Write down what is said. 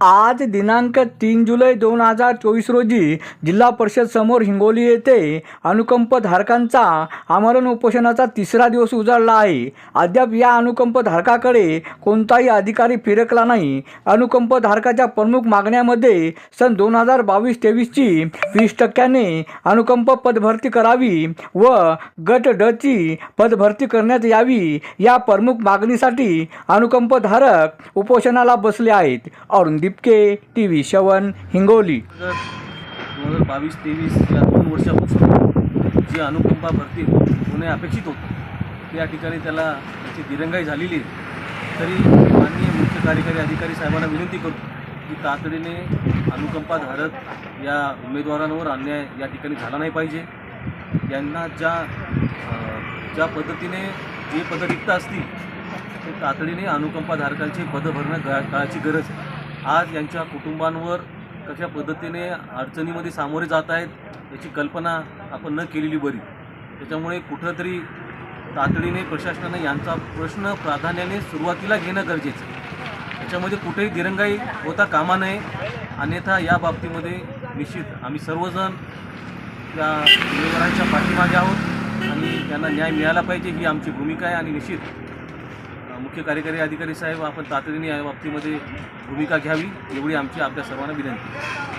आज दिनांक तीन जुलै दोन हजार चोवीस रोजी जिल्हा परिषद समोर हिंगोली येथे अनुकंप धारकांचा आमरण उपोषणाचा तिसरा दिवस उजाडला आहे. अद्याप या अनुकंप धारकाकडे कोणताही अधिकारी फिरकला नाही. अनुकंप धारकाच्या प्रमुख मागण्यामध्ये सन दोन हजार बावीस तेवीसची वीस टक्क्याने अनुकंप पदभरती करावी व गट डची पदभरती करण्यात यावी या प्रमुख मागणीसाठी अनुकंप धारक उपोषणाला बसले आहेत. अरुण इतके टी व्ही सेवन हिंगोली. तर दोन हजार बावीस तेवीस या दोन वर्षापासून जी अनुकंपा भरती हो- होणे अपेक्षित होतं त्या ठिकाणी त्याला त्याची दिरंगाई झालेली तरी माननीय मुख्य कार्यकारी अधिकारी साहेबांना विनंती करतो की तातडीने अनुकंपाधारक या उमेदवारांवर अन्याय या ठिकाणी झाला नाही पाहिजे. यांना ज्या ज्या पद्धतीने जे पदं रिक्त असतील ते तातडीने अनुकंपाधारकांची पदं भरणं गा काळाची गरज आहे. आज यांच्या कुटुंबांवर कशा पद्धतीने अडचणीमध्ये सामोरे जात आहेत याची कल्पना आपण न केलेली बरी. त्याच्यामुळे कुठंतरी तातडीने प्रशासनाने यांचा प्रश्न प्राधान्याने सुरुवातीला घेणं गरजेचं आहे. त्याच्यामध्ये कुठेही दिरंगाई होता कामा नये. अन्यथा या बाबतीमध्ये निश्चित आम्ही सर्वजण त्या उमेदवारांच्या पाठीमागे आहोत आणि त्यांना न्याय मिळाला पाहिजे ही आमची भूमिका आहे आणि निश्चित मुख्य कार्यकारी अधिकारी साहेब आपण तातडीने या बाबतीमध्ये भूमिका घ्यावी एवढी आमची आपल्या सर्वांना विनंती.